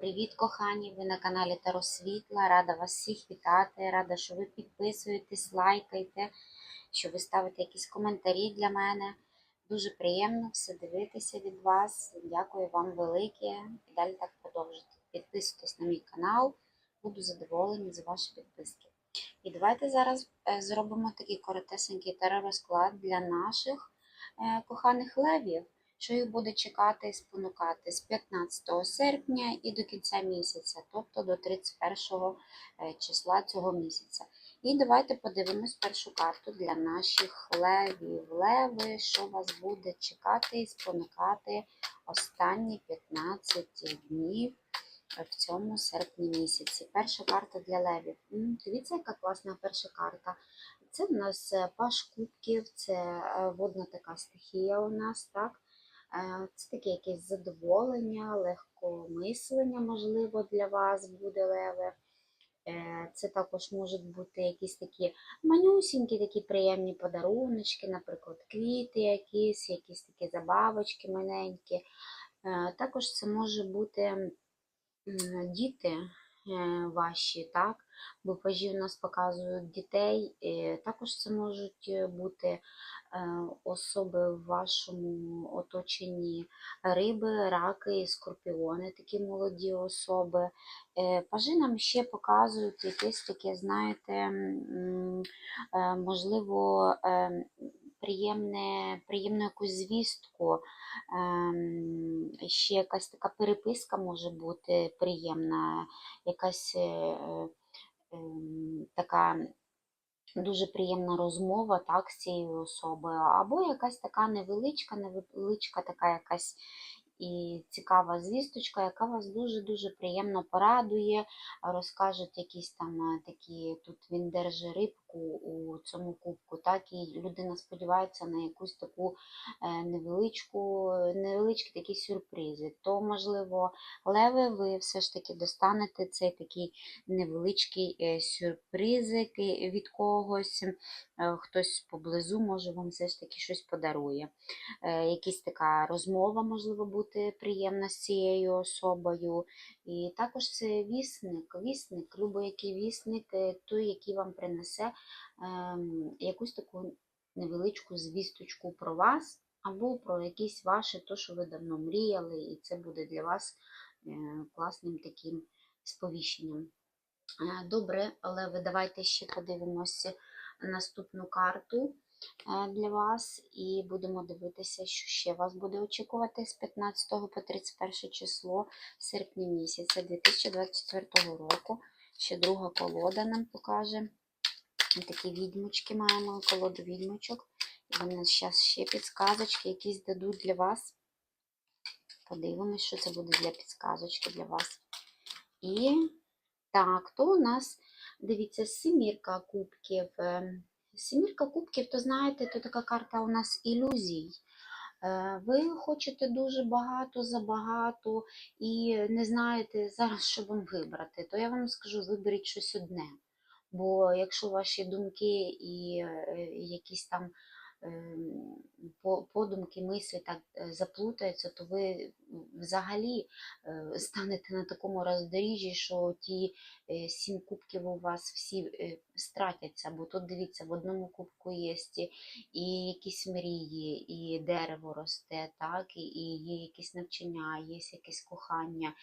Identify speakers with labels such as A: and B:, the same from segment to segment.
A: Привіт, кохані! Ви на каналі Таро Світла. Рада вас всіх вітати. Рада, що ви підписуєтесь, лайкаєте, що ви ставите якісь коментарі для мене. Дуже приємно все дивитися від вас. Дякую вам велике. І далі так продовжуйте. Підписуйтесь на мій канал. Буду задоволена за ваші підписки. І давайте зараз е, зробимо такий коротесенький теророзклад для наших е, коханих левів що їх буде чекати і спонукати з 15 серпня і до кінця місяця, тобто до 31 е, числа цього місяця. І давайте подивимось першу карту для наших левів. Леви, що вас буде чекати і спонукати останні 15 днів в цьому серпні місяці. Перша карта для левів. Дивіться, яка класна перша карта. Це в нас е, паш кубків, це е, водна така стихія у нас, так? Е, Це таке якесь задоволення, легкомислення, можливо, для вас буде леве. Е, Це також можуть бути якісь такі манюсінькі, такі приємні подаруночки, наприклад, квіти якісь, якісь такі забавочки маленькі. Е, Також це може бути діти ваші, так? Бо пажі у нас показують дітей. Також це можуть е, бути е, особи в вашому оточенні риби, раки, скорпіони, такі молоді особи. Е, Пажи нам ще показують якесь таке, знаєте, можливо, приємне, приємну якусь звістку. Ем, Ще якась така переписка може бути приємна, якась така дуже приємна розмова так, з цією особою, або якась така невеличка, невеличка така якась і цікава звісточка, яка вас дуже-дуже приємно порадує, розкажуть якісь там е, такі, тут він держи рибку у цьому кубку, так, і людина сподівається на якусь таку е, невеличку, невеличкі такі сюрпризи. То, можливо, леви, ви все ж таки достанете цей такий невеличкий е, сюрпризик від когось. Е, Хтось поблизу може вам все ж таки щось подарує. Якась така розмова, можливо, бути приємна з цією особою. І також це вісник, вісник, любо-який вісник, е, той, який вам принесе ем, якусь таку невеличку звісточку про вас, або про якісь ваше, то, що ви давно мріяли, і це буде для вас е, класним таким сповіщенням. Е, Добре, але ви давайте ще подивимося наступну карту для вас і будемо дивитися, що ще вас буде очікувати з 15 по 31 число серпня місяця 2024 року. Ще друга колода нам покаже. Такі відьмочки маємо, колоду відьмочок. І вони зараз ще підсказочки якісь дадуть для вас. Подивимось, що це буде для підсказочки для вас. І так, то у нас, дивіться, семірка кубків. Семірка кубків, то знаєте, то така карта у нас ілюзій. Е, Ви хочете дуже багато, забагато і не знаєте зараз, що вам вибрати, то я вам скажу, виберіть щось одне. Бо якщо ваші думки і е, якісь там подумки, мислі так е, заплутаються, то ви взагалі е, станете на такому роздоріжжі, що ті е, сім кубків у вас всі стратяться. Бо тут дивіться, в одному кубку є і якісь мрії, і дерево росте, так, і є якісь навчання, є якесь кохання,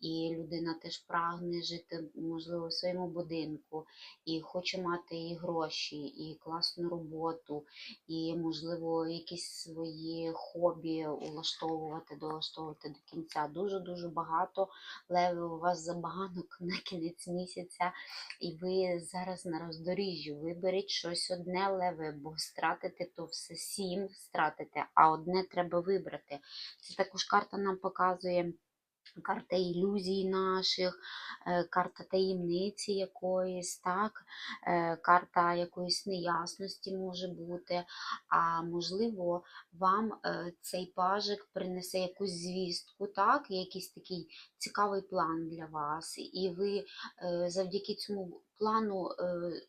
A: і людина теж прагне жити, можливо, в своєму будинку, і хоче мати і гроші, і класну роботу, і, можливо, якісь свої хобі улаштовувати, долаштовувати до кінця. Дуже-дуже багато левів у вас забаганок на кінець місяця, і ви зараз на роздоріжжі. Виберіть щось одне леве, бо стратите то все сім стратите, а одне треба вибрати. Це також карта нам показує. Карта ілюзій наших, е, карта таємниці якоїсь, так, е, карта якоїсь неясності може бути. А можливо, вам е, цей пажик принесе якусь звістку, так, якийсь такий цікавий план для вас, і ви завдяки цьому плану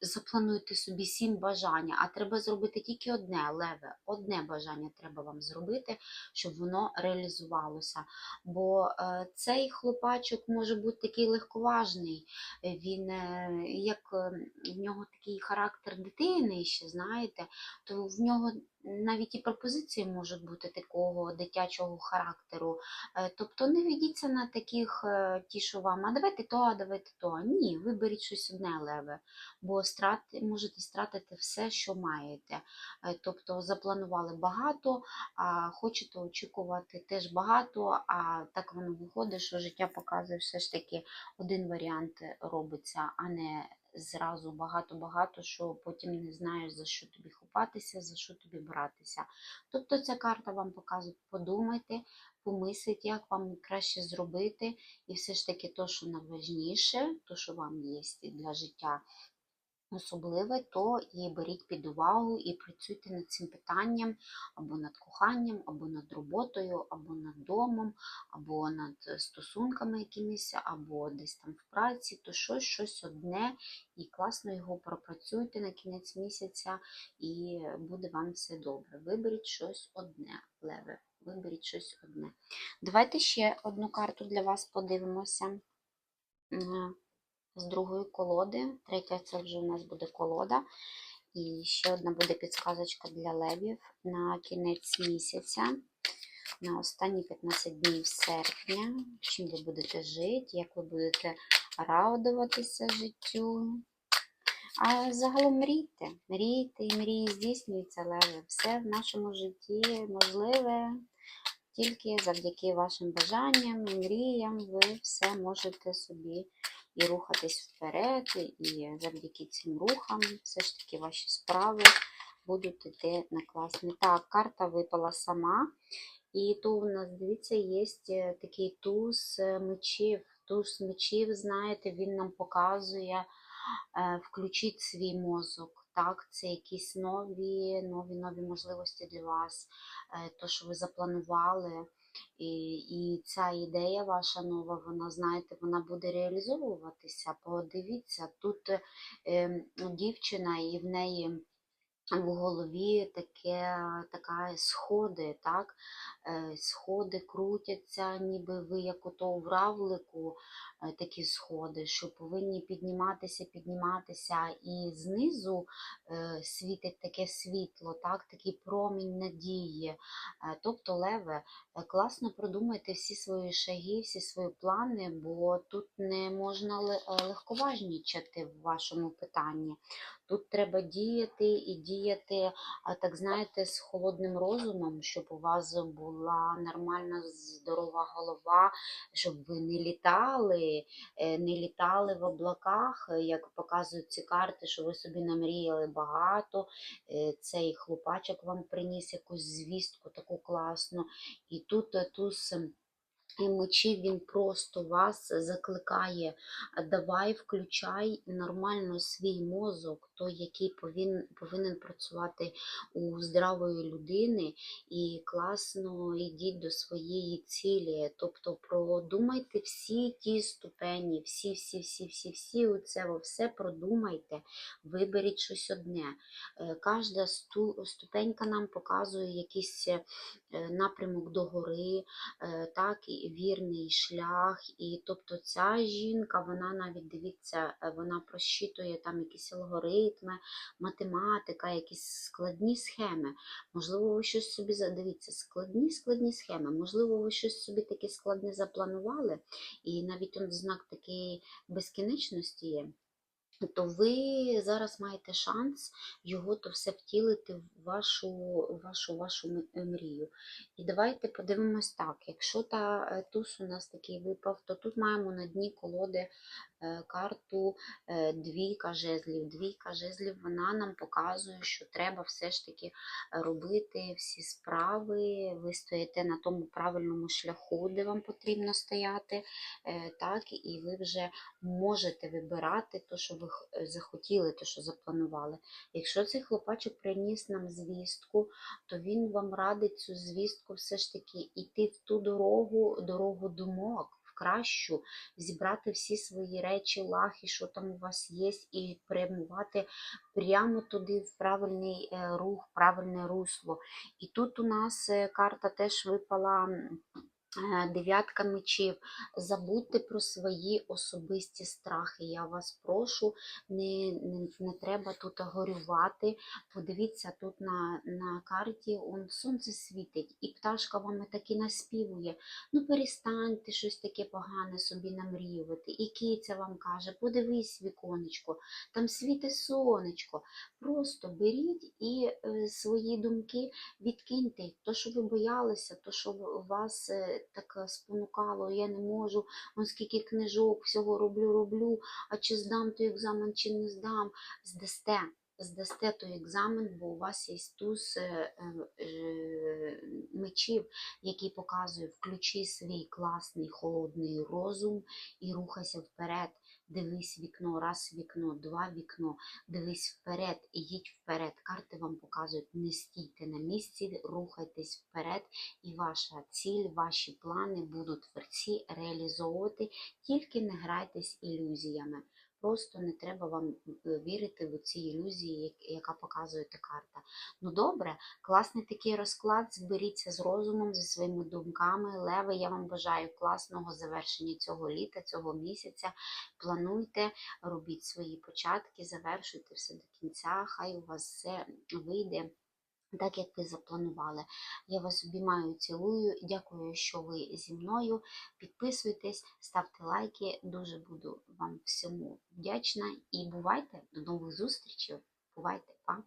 A: заплануйте собі сім бажання, а треба зробити тільки одне леве, одне бажання треба вам зробити, щоб воно реалізувалося. Бо е, е, цей хлопачок може бути такий легковажний. Е, Він е, як е, в нього такий характер дитини ще, знаєте, то в нього навіть і пропозиції можуть бути такого дитячого характеру. Е, Тобто не ведіться на таких е, ті, що вам, а давайте то, а давайте то. Ні, виберіть щось одне леве, бо страт, можете стратити все, що маєте. Е, Тобто запланували багато, а хочете очікувати теж багато, а так воно виходить, що життя показує все ж таки один варіант робиться, а не зразу багато-багато, що потім не знаєш, за що тобі хопатися, за що тобі братися. Тобто ця карта вам показує, подумайте, помисліть, як вам краще зробити, і все ж таки то, що найважніше, то, що вам є для життя особливе, то і беріть під увагу і працюйте над цим питанням або над коханням, або над роботою, або над домом, або над стосунками якимись, або десь там в праці, то щось, щось одне, і класно його пропрацюйте на кінець місяця, і буде вам все добре. Виберіть щось одне, леве. Виберіть щось одне. Давайте ще одну карту для вас подивимося. З другої колоди. Третя це вже у нас буде колода. І ще одна буде підсказочка для левів на кінець місяця, на останні 15 днів серпня. Чим ви будете жити, як ви будете радуватися життю. А загалом мрійте, мрійте і мрії здійснюються, леви. Все в нашому житті можливе. Тільки завдяки вашим бажанням і мріям ви все можете собі і рухатись вперед, і завдяки цим рухам все ж таки ваші справи будуть йти на класний. Так, карта випала сама. І то у нас, дивіться, є такий туз е, мечів. Туз мечів, знаєте, він нам показує, е, включіть свій мозок. Так, це якісь нові, нові, нові можливості для вас, е, то, що ви запланували. І, і ця ідея ваша нова, вона, знаєте, вона буде реалізовуватися. Подивіться, тут е, дівчина і в неї в голові таке, така сходи, так? Е, Сходи крутяться, ніби ви як ото в равлику такі сходи, що повинні підніматися, підніматися, і знизу е, світить таке світло, так? такий промінь надії. Е, Тобто, Леве, е, класно продумайте всі свої шаги, всі свої плани, бо тут не можна е, легковажнічати в вашому питанні. Тут треба діяти і діяти, так знаєте, з холодним розумом, щоб у вас була нормальна здорова голова, щоб ви не літали, е, не літали в облаках, е, як показують ці карти, що ви собі намріяли багато. е, Цей хлопачок вам приніс якусь звістку таку класну. І тут туз і мечів він просто вас закликає, давай включай нормально свій мозок, той, який повинен, повинен працювати у здравої людини, і класно йдіть до своєї цілі. Тобто продумайте всі ті ступені, всі, всі, всі, всі, всі, оце все продумайте, виберіть щось одне. Е, Кожна ступенька нам показує якийсь е, напрямок до гори, е, так, і вірний шлях. І тобто ця жінка, вона навіть дивіться, е, вона просчитує там якісь алгоритми, математика, якісь складні схеми. Можливо, ви щось собі задивіться, складні складні схеми. Можливо, ви щось собі таке складне запланували, і навіть он знак такої безкінечності є. То ви зараз маєте шанс його то все втілити в вашу, вашу, вашу е, мрію. І давайте подивимось так. Якщо та е, туз у нас такий випав, то тут маємо на дні колоди карту е, двійка жезлів. Двійка жезлів вона нам показує, що треба все ж таки робити всі справи. Ви стоїте на тому правильному шляху, де вам потрібно стояти. е, Так, і ви вже можете вибирати те, що ви е, захотіли, те, що запланували. Якщо цей хлопачок приніс нам звістку, то він вам радить цю звістку все ж таки йти в ту дорогу, дорогу думок, кращу, зібрати всі свої речі, лахи, що там у вас є, і прямувати прямо туди в правильний е, рух, правильне русло. І тут у нас е, карта теж випала. Е, Дев'ятка мечів. Забудьте про свої особисті страхи. Я вас прошу, не, не, не треба тут горювати. Подивіться, тут на, на карті он, сонце світить, і пташка вам таки наспівує. Ну, перестаньте щось таке погане собі намріювати. І киця вам каже, подивись віконечко, там світе сонечко. Просто беріть і е, свої думки відкиньте. То, що ви боялися, то, що вас е, так спонукало, я не можу, он скільки книжок, всього роблю, роблю, а чи здам той екзамен, чи не здам, здасте. Здасте той екзамен, бо у вас є туз е, е, е, мечів, який показує включи свій класний холодний розум і рухайся вперед. Дивись вікно, раз вікно, два вікно, дивись вперед їдь вперед. Карти вам показують, не стійте на місці, рухайтесь вперед, і ваша ціль, ваші плани будуть творці реалізовувати, тільки не грайтесь ілюзіями. Просто не треба вам е, вірити в ці ілюзії, яка показує та карта. Ну добре, класний такий розклад. Зберіться з розумом, зі своїми думками. Леви, я вам бажаю класного завершення цього літа, цього місяця. Плануйте, робіть свої початки, завершуйте все до кінця. Хай у вас все вийде. Так, як ви запланували. Я вас обіймаю, цілую. Дякую, що ви зі мною. Підписуйтесь, ставте лайки. Дуже буду вам всьому вдячна. І бувайте до нових зустрічей. Бувайте, па!